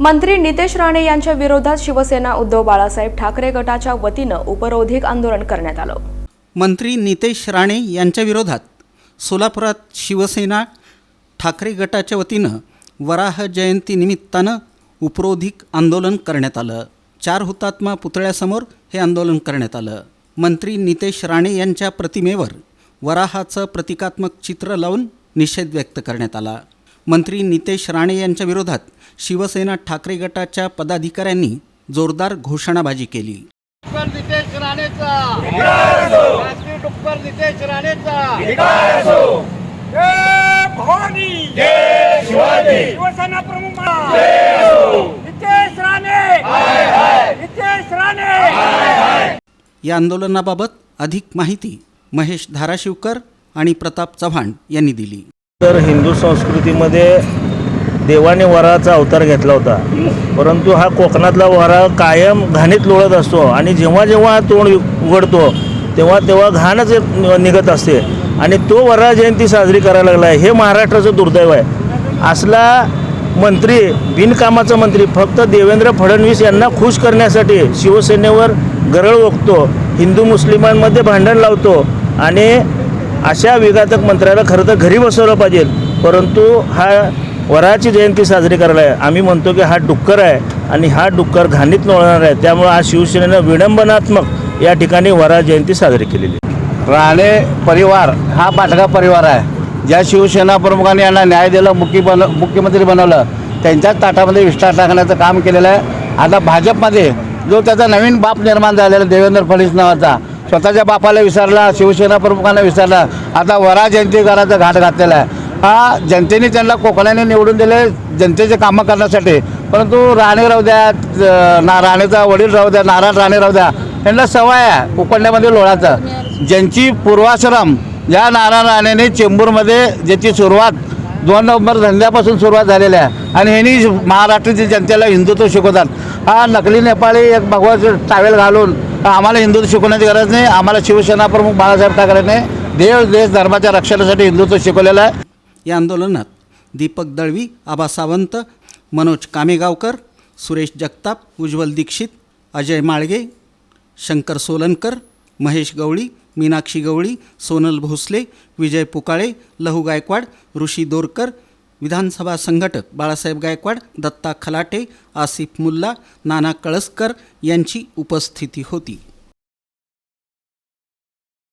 मंत्री नितेश राणे यांच्या विरोधात शिवसेना उद्धव बाळासाहेब ठाकरे गटाच्या वतीनं उपरोधिक आंदोलन करण्यात आलं. मंत्री नितेश राणे यांच्या विरोधात सोलापुरात शिवसेना ठाकरे गटाच्या वतीनं वराह जयंतीनिमित्तानं उपरोधिक आंदोलन करण्यात आलं. चार हुतात्मा पुतळ्यासमोर हे आंदोलन करण्यात आलं. मंत्री नितेश राणे यांच्या प्रतिमेवर वराहाचं प्रतिकात्मक चित्र लावून निषेध व्यक्त करण्यात आला. मंत्री नितेश राणे यांच्या विरोधात शिवसेना ठाकरे गटाच्या पदाधिकाऱ्यांनी जोरदार घोषणाबाजी केली. डुक्कर नितेश राणेचा. राजकीय डुक्कर नितेश राणेचा. जय भवानी. जय शिवाजी. शिवसेना प्रमुख म्हणा. नितेश राणे. नितेश राणे. या आंदोलनाबाबत अधिक माहिती महेश धाराशिवकर आणि प्रताप चव्हाण यांनी दिली. तर हिंदू संस्कृतीमध्ये देवाने वराचा अवतार घेतला होता. परंतु हा कोकणातला वरा कायम घाणीत लोळत असतो आणि जेव्हा जेव्हा तोंड उघडतो तेव्हा तेव्हा घाणच निघत असते. आणि तो वरा जयंती साजरी करायला लागला आहे. हे महाराष्ट्राचं दुर्दैव आहे. असला मंत्री बिनकामाचा मंत्री फक्त देवेंद्र फडणवीस यांना खुश करण्यासाठी शिवसेनेवर गरळ ओकतो हिंदू मुस्लिमांमध्ये भांडण लावतो आणि अशा विघातक मंत्र्याला खरं तर घरी बसवलं पाहिजे. परंतु हा वराची जयंती साजरी करायला आहे. आम्ही म्हणतो की हा डुक्कर आहे आणि हा डुक्कर घाणीत नोळणार आहे. त्यामुळे आज शिवसेनेनं विडंबनात्मक या ठिकाणी वरा जयंती साजरी केलेली आहे. राणे परिवार हा पाठका परिवार आहे. ज्या शिवसेना प्रमुखांनी यांना न्याय दिला मुख्य बन मुख्यमंत्री बनवलं त्यांच्याच ताटामध्ये विष्ठा टाकण्याचं काम केलेलं आहे. आता भाजपमध्ये जो त्याचा नवीन बाप निर्माण झालेला देवेंद्र फडणवीस नावाचा स्वतःच्या बापाला विसरला शिवसेना प्रमुखांना विसरला. आता वरा जयंती घाट घातलेला आहे. हा जनतेने त्यांना कोकणाने निवडून दिले जनतेचे कामं करण्यासाठी. परंतु राणे राहू द्या ना राणेचा वडील राहू द्या नारायण राणे राहू द्या यांना सवय आहे उकडण्यामध्ये लोळाचं ज्यांची पूर्वाश्रम या नारायण राणेने चेंबूरमध्ये ज्याची सुरुवात दोन नोव्हेंबर धंद्यापासून सुरुवात झालेली आहे. आणि ह्यांनी महाराष्ट्राच्या जनतेला हिंदुत्व शिकवतात. हा नकली नेपाळी एक भगवान टावेल घालून आम्हाला हिंदुत्व शिकवण्याची गरज नाही. आम्हाला शिवसेना प्रमुख बाळासाहेब ठाकरेने देव देश धर्माच्या रक्षणासाठी हिंदुत्व शिकवलेलं आहे. या आंदोलनात दीपक दळवी आबा सावंत मनोज कामेगावकर सुरेश जगताप उज्ज्वल दीक्षित अजय माळगे शंकर सोलनकर महेश गवळी मीनाक्षी गवळी सोनल भोसले विजय पुकाळे लहू गायकवाड ऋषी दोरकर विधानसभा संघटक बाळासाहेब गायकवाड दत्ता खलाटे आसिफ मुल्ला नाना कळसकर यांची उपस्थिती होती.